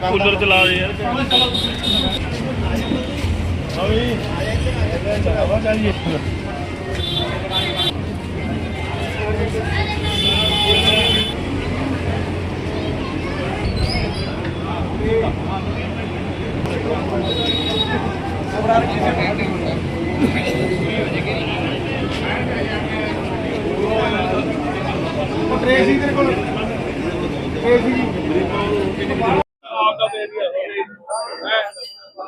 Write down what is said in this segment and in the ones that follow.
Cooler ਚਲਾ ਦੇ ਯਾਰ। ਸ਼ਾਂਤੀ ਵਾਲਾ ਤੰਦਰੁਸਤੀ ਵਾਲਾ ਯਸ਼ ਦੇਣ ਵਾਲਾ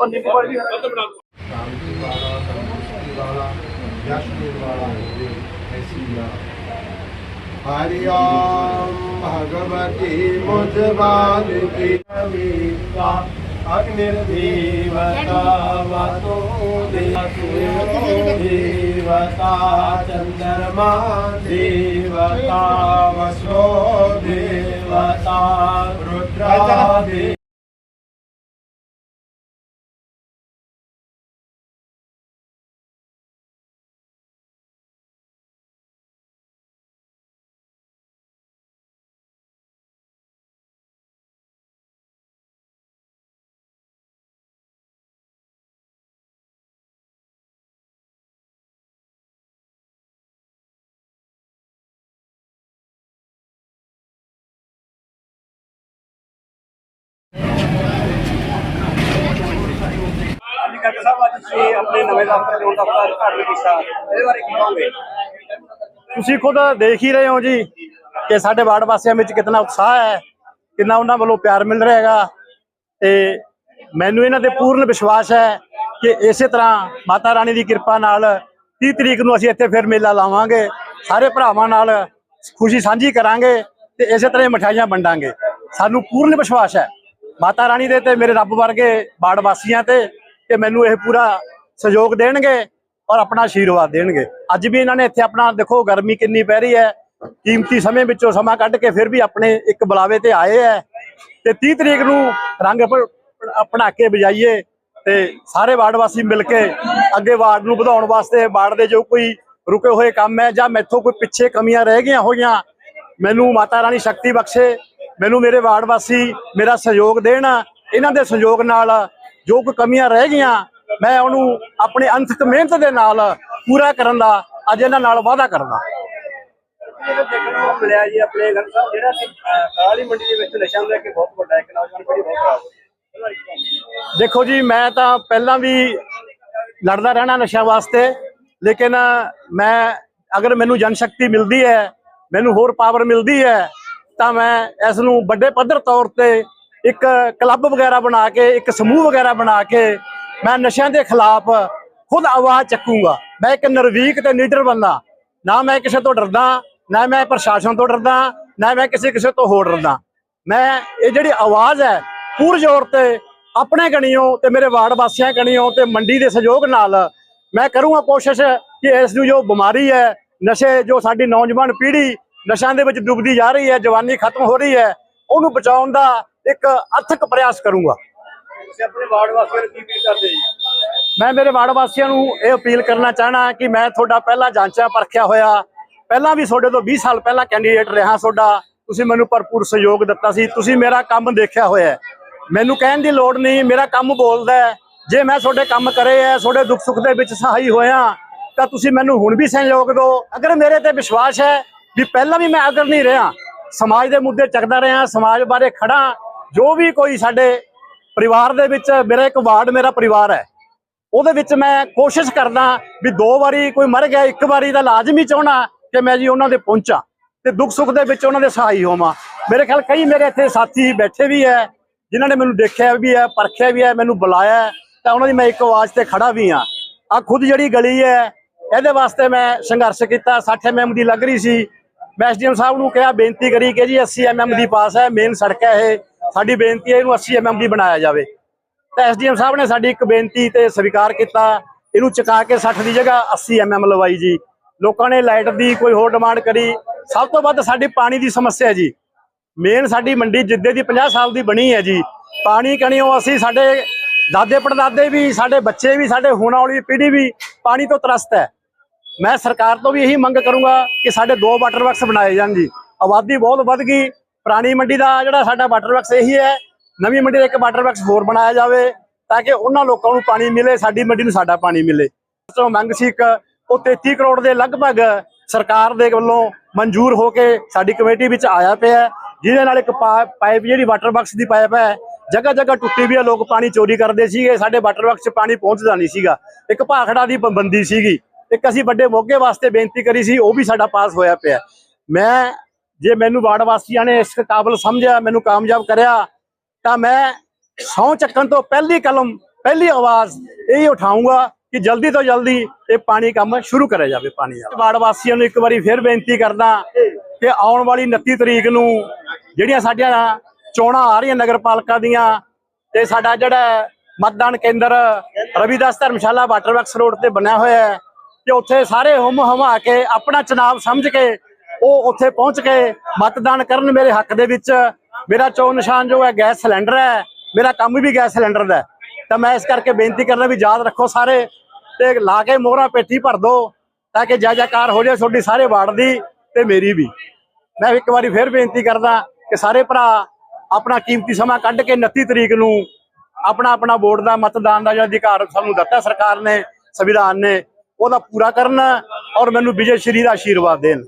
ਹੋਵੇ ਐਸੀ ਨਾ ਹਰਿ ਓਮ ਭਗਵਤੀ ਮੁਝ ਬਾਲਿਕੀ ਅਮੀਤਾ ਅਗਨਿਰ ਦੇਵਤਾ ਵਤੋ ਦੇਵਤਾ ਚੰਦਰਮਾ ਦੇਵਤਾ ਵਸੋ ਦੇਵਤਾ ਰੁਦਰਾ ਕੱਲ੍ਹ ਸਾਹਿਬ ਅੱਜ ਤੁਸੀਂ ਆਪਣੇ ਨਵੇਂ ਦਫ਼ਤਰ ਦੇ ਦਫ਼ਤਰ ਉਦਘਾਟਨ ਕੀਤਾ ਇਹਦੇ ਬਾਰੇ ਕੀ ਕਹੋਗੇ? ਤੁਸੀਂ ਖੁਦ ਦੇਖ ਹੀ ਰਹੇ ਹੋ ਜੀ ਕਿ ਸਾਡੇ ਵਾਰਡ ਵਾਸੀਆਂ ਵਿੱਚ ਕਿੰਨਾ ਉਤਸ਼ਾਹ ਹੈ, ਕਿੰਨਾ ਉਹਨਾਂ ਵੱਲੋਂ ਪਿਆਰ ਮਿਲ ਰਿਹਾ ਹੈਗਾ। ਤੇ ਮੈਨੂੰ ਇਹਨਾਂ ਤੇ ਪੂਰਨ ਵਿਸ਼ਵਾਸ ਹੈ ਕਿ ਇਸੇ ਤਰ੍ਹਾਂ ਮਾਤਾ ਰਾਣੀ ਦੀ ਕਿਰਪਾ ਨਾਲ 30 ਤਰੀਕ ਨੂੰ ਅਸੀਂ ਇੱਥੇ ਫਿਰ ਮੇਲਾ ਲਾਵਾਂਗੇ, ਸਾਰੇ ਭਰਾਵਾਂ ਨਾਲ ਖੁਸ਼ੀ ਸਾਂਝੀ ਕਰਾਂਗੇ ਤੇ ਇਸੇ ਤਰ੍ਹਾਂ ਹੀ ਵੰਡਾਂਗੇ। ਸਾਨੂੰ ਪੂਰਨ ਵਿਸ਼ਵਾਸ ਹੈ। ਮਾਤਾ ਰਾਣੀ ਦੇ ਤੇ ਮੇਰੇ ਰੱਬ ਵਰਗੇ ਵਾਰਡ ਵਾਸੀਆਂ ਤੇ ਕਿ ਮੈਨੂੰ ਇਹ ਪੂਰਾ ਸਹਿਯੋਗ ਦੇਣਗੇ ਔਰ ਆਪਣਾ ਆਸ਼ੀਰਵਾਦ ਦੇਣਗੇ। ਅੱਜ ਵੀ ਇਹਨਾਂ ਨੇ ਇੱਥੇ ਆਪਣਾ, ਦੇਖੋ ਗਰਮੀ ਕਿੰਨੀ ਪੈ ਰਹੀ ਹੈ। ਕੀਮਤੀ ਸਮੇਂ ਵਿੱਚੋਂ ਸਮਾਂ ਕੱਢ ਕੇ ਫਿਰ ਵੀ ਆਪਣੇ ਇੱਕ ਬੁਲਾਵੇ ਤੇ ਆਏ ਹੈ। ਤੇ 30 ਤਰੀਕ ਨੂੰ ਰੰਗ ਆਪਣਾ ਕੇ ਵਜਾਈਏ ਤੇ ਸਾਰੇ ਵਾਰਡ ਵਾਸੀ ਮਿਲ ਕੇ ਅੱਗੇ ਵਾਰਡ ਨੂੰ ਵਧਾਉਣ ਵਾਸਤੇ ਵਾਰਡ ਦੇ ਜੋ ਕੋਈ ਰੁਕੇ ਹੋਏ ਕੰਮ ਹੈ ਜਾਂ ਮੈਥੋਂ ਕੋਈ ਪਿੱਛੇ ਕਮੀਆਂ ਰਹਿ ਗਈਆਂ ਹੋਈਆਂ, ਮੈਨੂੰ ਮਾਤਾ ਰਾਣੀ ਸ਼ਕਤੀ ਬਖਸ਼ੇ, ਮੈਨੂੰ ਮੇਰੇ ਵਾਰਡ ਵਾਸੀ ਮੇਰਾ ਸਹਿਯੋਗ ਦੇਣ, ਇਹਨਾਂ ਦੇ ਸਹਿਯੋਗ ਨਾਲ ਜੋ ਕੋਈ ਕਮੀਆਂ ਰਹਿ ਗਈਆਂ, ਮੈਂ ਉਹਨੂੰ ਆਪਣੇ ਅੰਤਕ ਮਿਹਨਤ ਦੇ ਨਾਲ ਪੂਰਾ ਕਰਨ ਦਾ, ਅੱਜ ਇਹਨਾਂ ਨਾਲ ਵਾਅਦਾ ਕਰਦਾ। ਮਿਲਿਆ ਜੀ ਆਪਣੇ ਗੰਗ ਸਾਹਿਬ ਜਿਹੜਾ ਕਾਲੀ ਮੰਡੀ ਦੇ ਵਿੱਚ ਨਸ਼ਾ ਹੁੰਦਾ ਕਿ ਬਹੁਤ ਵੱਡਾ ਇੱਕ ਨੌਜਵਾਨ ਪੀੜ੍ਹੀ ਬਹੁਤ ਖਰਾਬ ਦੇਖੋ ਜੀ, ਮੈਂ ਤਾਂ ਪਹਿਲਾਂ ਵੀ ਲੜਦਾ ਰਹਿਣਾ ਨਸ਼ਿਆਂ ਵਾਸਤੇ, ਲੇਕਿਨ ਮੈਂ, ਅਗਰ ਮੈਨੂੰ ਜਨ ਸ਼ਕਤੀ ਮਿਲਦੀ ਹੈ, ਮੈਨੂੰ ਹੋਰ ਪਾਵਰ ਮਿਲਦੀ ਹੈ, ਤਾਂ ਮੈਂ ਇਸ ਨੂੰ ਵੱਡੇ ਪੱਧਰ ਤੌਰ ਤੇ ਇੱਕ ਕਲੱਬ ਵਗੈਰਾ ਬਣਾ ਕੇ, ਇੱਕ ਸਮੂਹ ਵਗੈਰਾ ਬਣਾ ਕੇ ਮੈਂ ਨਸ਼ਿਆਂ ਦੇ ਖਿਲਾਫ ਖੁਦ ਆਵਾਜ਼ ਚੱਕੂੰਗਾ। ਮੈਂ ਇੱਕ ਨਿਰਵੀਕ ਤੇ ਲੀਡਰ ਬੰਦਾ। ਨਾ ਮੈਂ ਕਿਸੇ ਤੋਂ ਡਰਦਾ, ਨਾ ਮੈਂ ਪ੍ਰਸ਼ਾਸਨ ਤੋਂ ਡਰਦਾ, ਨਾ ਮੈਂ ਕਿਸੇ ਕਿਸੇ ਤੋਂ ਹੋਰ ਡਰਦਾ। ਮੈਂ ਇਹ ਜਿਹੜੀ ਆਵਾਜ਼ ਹੈ, ਪੂਰ ਜ਼ੋਰ ਤੇ ਆਪਣੇ ਗਣੀਓ ਤੇ ਮੇਰੇ ਵਾਰਡ ਵਾਸੀਆਂ ਗਣੀਓ ਤੇ ਮੰਡੀ ਦੇ ਸਹਿਯੋਗ ਨਾਲ ਮੈਂ ਕਰੂੰਗਾ ਕੋਸ਼ਿਸ਼ ਕਿ ਇਸ ਨੂੰ ਜੋ ਬਿਮਾਰੀ ਹੈ, ਨਸ਼ੇ ਜੋ ਸਾਡੀ ਨੌਜਵਾਨ ਪੀੜ੍ਹੀ ਨਸ਼ਿਆਂ ਦੇ ਵਿੱਚ ਡੁੱਬਦੀ ਜਾ ਰਹੀ ਹੈ, ਜਵਾਨੀ ਖਤਮ ਹੋ ਰਹੀ ਹੈ, ਉਹਨੂੰ ਬਚਾਉਣ ਦਾ ਇੱਕ ਅਥਕ ਪ੍ਰਯਾਸ ਕਰੂੰਗਾ। ਤੁਸੀਂ ਆਪਣੇ ਵਾਰਡ ਵਾਸੀਆਂ ਨੂੰ ਕੀ ਅਪੀਲ ਕਰਦੇ ਜੀ? ਮੈਂ ਮੇਰੇ ਵਾਰਡ ਵਾਸੀਆਂ ਨੂੰ ਇਹ ਅਪੀਲ ਕਰਨਾ ਚਾਹਣਾ ਕਿ ਮੈਂ ਤੁਹਾਡਾ ਪਹਿਲਾਂ ਜਾਂਚਿਆ ਪਰਖਿਆ ਹੋਇਆ। ਪਹਿਲਾਂ ਵੀ ਤੁਹਾਡੇ ਤੋਂ 20 ਸਾਲ ਪਹਿਲਾਂ ਕੈਂਡੀਡੇਟ ਰਿਹਾ ਤੁਹਾਡਾ। ਤੁਸੀਂ ਮੈਨੂੰ ਭਰਪੂਰ ਸਹਿਯੋਗ ਦਿੱਤਾ ਸੀ। ਤੁਸੀਂ ਮੇਰਾ ਕੰਮ ਦੇਖਿਆ ਹੋਇਆ ਮੈਨੂੰ ਕਹਿਣ ਦੀ ਲੋੜ ਨਹੀਂ ਮੇਰਾ ਕੰਮ ਬੋਲਦਾ ਹੈ। ਜੇ ਮੈਂ ਤੁਹਾਡੇ ਕੰਮ ਕਰੇ ਹੈ ਤੁਹਾਡੇ ਦੁੱਖ ਸੁੱਖ ਦੇ ਵਿੱਚ ਸਹਾਈ ਹੋਇਆ ਤਾਂ ਤੁਸੀਂ ਮੈਨੂੰ ਹੁਣ ਵੀ ਸਹਿਯੋਗ ਦਿਓ। ਅਗਰ ਮੇਰੇ ਤੇ ਵਿਸ਼ਵਾਸ ਹੈ ਵੀ ਪਹਿਲਾਂ ਵੀ ਮੈਂ ਅਗਰ ਨਹੀਂ ਰਿਹਾ ਸਮਾਜ ਦੇ ਮੁੱਦੇ ਚੱਕਦਾ ਰਿਹਾ ਸਮਾਜ ਬਾਰੇ ਖੜਾ ਜੋ ਵੀ ਕੋਈ ਸਾਡੇ ਪਰਿਵਾਰ ਦੇ ਵਿੱਚ, ਮੇਰਾ ਇੱਕ ਵਾਰਡ, ਮੇਰਾ ਪਰਿਵਾਰ ਹੈ। ਉਹਦੇ ਵਿੱਚ ਮੈਂ ਕੋਸ਼ਿਸ਼ ਕਰਦਾ ਵੀ ਦੋ ਵਾਰੀ ਕੋਈ ਮਰ ਗਿਆ, ਇੱਕ ਵਾਰੀ ਦਾ ਲਾਜ਼ਮੀ ਚਾਹਣਾ ਕਿ ਮੈਂ ਜੀ ਉਹਨਾਂ ਦੇ ਪਹੁੰਚਾਂ ਤੇ ਦੁੱਖ ਸੁੱਖ ਦੇ ਵਿੱਚ ਉਹਨਾਂ ਦੇ ਸਹਾਈ ਹੋਵਾਂ। ਮੇਰੇ ਖਿਆਲ ਕਈ ਮੇਰੇ ਇੱਥੇ ਸਾਥੀ ਬੈਠੇ ਵੀ ਹੈ, ਜਿਨ੍ਹਾਂ ਨੇ ਮੈਨੂੰ ਦੇਖਿਆ ਵੀ ਹੈ, ਪਰਖਿਆ ਵੀ ਹੈ, ਮੈਨੂੰ ਬੁਲਾਇਆ ਤਾਂ ਉਹਨਾਂ ਦੀ ਮੈਂ ਇੱਕ ਆਵਾਜ਼ ਤੇ ਖੜਾ ਵੀ ਹਾਂ। ਆ ਖੁਦ ਜਿਹੜੀ ਗਲੀ ਹੈ, ਇਹਦੇ ਵਾਸਤੇ ਮੈਂ ਸੰਘਰਸ਼ ਕੀਤਾ 60 ਐਮਐਮ ਦੀ ਲੱਗ ਰਹੀ ਸੀ। ਮੈਂ ਐਸਡੀਐਮ ਸਾਹਿਬ ਨੂੰ ਕਿਹਾ, ਬੇਨਤੀ ਕਰੀ ਕਿ ਜੀ 80 ਐਮਐਮ ਦੀ ਪਾਸ ਹੈ, ਮੇਨ ਸੜਕ ਹੈ ਇਹ। ਸਾਡੀ ਬੇਨਤੀ ਹੈ ਇਹਨੂੰ 80 ਐਮਐਮ ਦੀ ਬਣਾਇਆ ਜਾਵੇ। ਤਾਂ ਐਸਡੀਐਮ ਸਾਹਿਬ ਨੇ ਸਾਡੀ ਇੱਕ ਬੇਨਤੀ ਤੇ ਸਵੀਕਾਰ ਕੀਤਾ। ਇਹਨੂੰ ਚੁਕਾ ਕੇ 60 ਦੀ ਜਗ੍ਹਾ 80 ਐਮਐਮ ਲਵਾਈ ਜੀ। ਲੋਕਾਂ ਨੇ ਲਾਈਟ ਦੀ ਕੋਈ ਹੋਰ ਡਿਮਾਂਡ ਕਰੀ। ਸਭ ਤੋਂ ਵੱਧ ਸਾਡੀ ਪਾਣੀ ਦੀ ਸਮੱਸਿਆ ਹੈ ਜੀ। ਮੇਨ ਸਾਡੀ ਮੰਡੀ ਜਿੱਦੇ ਦੀ 50 ਸਾਲ ਦੀ ਬਣੀ ਹੈ ਜੀ। ਪਾਣੀ ਕਣੀਓ ਅਸੀਂ ਸਾਡੇ ਦਾਦੇ ਪੜਦਾਦੇ ਵੀ, ਸਾਡੇ ਬੱਚੇ ਵੀ, ਸਾਡੇ ਹੋਣ ਵਾਲੀ ਪੀੜ੍ਹੀ ਵੀ ਪਾਣੀ ਤੋਂ ਤਰਸਤ ਹੈ। ਮੈਂ ਸਰਕਾਰ ਤੋਂ ਵੀ ਇਹੀ ਮੰਗ ਕਰੂੰਗਾ ਕਿ ਸਾਡੇ ਦੋ ਵਾਟਰ ਵਰਕਸ ਬਣਾਏ ਜਾਣ ਜੀ। ਆਬਾਦੀ ਬਹੁਤ ਵੱਧ ਗਈ। ਪੁਰਾਣੀ ਮੰਡੀ ਦਾ ਜਿਹੜਾ ਸਾਡਾ ਵਾਟਰ ਵਰਕਸ ਇਹੀ ਹੈ। ਨਵੀਂ ਮੰਡੀ ਦਾ ਇੱਕ ਵਾਟਰ ਵਰਕਸ ਹੋਰ ਬਣਾਇਆ ਜਾਵੇ ਤਾਂ ਕਿ ਉਹਨਾਂ ਲੋਕਾਂ ਨੂੰ ਪਾਣੀ ਮਿਲੇ, ਸਾਡੀ ਮੰਡੀ ਨੂੰ ਸਾਡਾ ਪਾਣੀ ਮਿਲੇ। ਤੋਂ ਮੰਗ ਸੀ ਇੱਕ, ਉਹ 33 ਕਰੋੜ ਦੇ ਲਗਭਗ ਸਰਕਾਰ ਦੇ ਵੱਲੋਂ ਮਨਜ਼ੂਰ ਹੋ ਕੇ ਸਾਡੀ ਕਮੇਟੀ ਵਿੱਚ ਆਇਆ ਪਿਆ ਜਿਹਦੇ ਨਾਲ ਇੱਕ ਪਾ- ਪਾਈਪ ਜਿਹੜੀ ਵਾਟਰ ਵਰਕਸ ਦੀ ਪਾਈਪ ਹੈ ਜਗ੍ਹਾ ਜਗ੍ਹਾ ਟੁੱਟੀ ਵੀ ਹੈ, ਲੋਕ ਪਾਣੀ ਚੋਰੀ ਕਰਦੇ ਸੀਗੇ, ਸਾਡੇ ਵਾਟਰ ਵਰਕਸ 'ਚ ਪਾਣੀ ਪਹੁੰਚਦਾ ਨਹੀਂ ਸੀਗਾ। ਇੱਕ ਭਾਖੜਾ ਦੀ ਪਾਬੰਦੀ ਸੀਗੀ। ਇੱਕ ਅਸੀਂ ਵੱਡੇ ਮੋਗੇ ਵਾਸਤੇ ਬੇਨਤੀ ਕਰੀ ਸੀ, ਉਹ ਵੀ ਸਾਡਾ ਪਾਸ ਹੋਇਆ ਪਿਆ। ਮੈਂ ਜੇ ਮੈਨੂੰ ਵਾਰਡ ਵਾਸੀਆਂ ਨੇ ਇਸ ਕਾਬਲ ਸਮਝਿਆ, ਮੈਨੂੰ ਕਾਮਯਾਬ ਕਰਿਆ, ਤਾਂ ਮੈਂ ਸਹੁੰ ਚੱਕਣ ਤੋਂ ਪਹਿਲੀ ਕਲਮ, ਪਹਿਲੀ ਆਵਾਜ਼ ਇਹ ਉਠਾਊਂਗਾ ਕਿ ਜਲਦੀ ਤੋਂ ਜਲਦੀ ਇਹ ਪਾਣੀ ਕੰਮ ਸ਼ੁਰੂ ਕਰਿਆ ਜਾਵੇ ਪਾਣੀ ਦਾ ਵਾਰਡ ਵਾਸੀਆਂ ਨੂੰ ਇੱਕ ਵਾਰੀ ਫਿਰ ਬੇਨਤੀ ਕਰਦਾ ਕਿ ਆਉਣ ਵਾਲੀ 29 ਤਰੀਕ ਨੂੰ ਜਿਹੜੀਆਂ ਸਾਡੀਆਂ ਚੋਣਾਂ ਆ ਰਹੀਆਂ ਨਗਰ ਪਾਲਿਕਾ ਦੀਆਂ ਤੇ ਸਾਡਾ ਜਿਹੜਾ ਮਤਦਾਨ ਕੇਂਦਰ Ravidas Dharamshala water works road ਤੇ ਬਣਿਆ ਹੋਇਆ ਹੈ ਕਿ ਉੱਥੇ ਸਾਰੇ ਹੁਮ ਹਮਾ ਕੇ ਆਪਣਾ ਚੁਣਾਵ ਸਮਝ ਕੇ ਉਹ ਉੱਥੇ ਪਹੁੰਚ ਕੇ ਮਤਦਾਨ ਕਰਨ ਮੇਰੇ ਹੱਕ ਦੇ ਵਿੱਚ। ਮੇਰਾ ਚੋਣ ਨਿਸ਼ਾਨ ਜੋ ਹੈ, ਗੈਸ ਸਿਲੰਡਰ ਹੈ। ਮੇਰਾ ਕੰਮ ਵੀ ਗੈਸ ਸਿਲੰਡਰ ਦਾ ਤਾਂ ਮੈਂ ਇਸ ਕਰਕੇ ਬੇਨਤੀ ਕਰਨਾ ਵੀ ਯਾਦ ਰੱਖੋ ਸਾਰੇ ਤੇ ਲਾ ਕੇ ਮੋਹਰਾ ਪੇਟੀ ਭਰ ਦੋ ਤਾਂ ਕਿ ਜੈ ਜੈਕਾਰ ਹੋ ਜਾਏ ਤੁਹਾਡੀ ਸਾਰੇ ਵਾਰਡ ਦੀ ਤੇ ਮੇਰੀ ਵੀ। ਮੈਂ ਇੱਕ ਵਾਰੀ ਫਿਰ ਬੇਨਤੀ ਕਰਦਾ ਕਿ ਸਾਰੇ ਭਰਾ ਆਪਣਾ ਕੀਮਤੀ ਸਮਾਂ ਕੱਢ ਕੇ 29 ਤਰੀਕ ਨੂੰ ਆਪਣਾ ਆਪਣਾ ਵੋਟ ਦਾ, ਮਤਦਾਨ ਦਾ ਜਿਹੜਾ ਅਧਿਕਾਰ ਸਾਨੂੰ ਦਿੱਤਾ ਸਰਕਾਰ ਨੇ, ਸੰਵਿਧਾਨ ਨੇ, ਉਹਦਾ ਪੂਰਾ ਕਰਨ ਔਰ ਮੈਨੂੰ ਵਿਜੇ ਸ਼੍ਰੀ ਦਾ ਆਸ਼ੀਰਵਾਦ ਦੇਣ।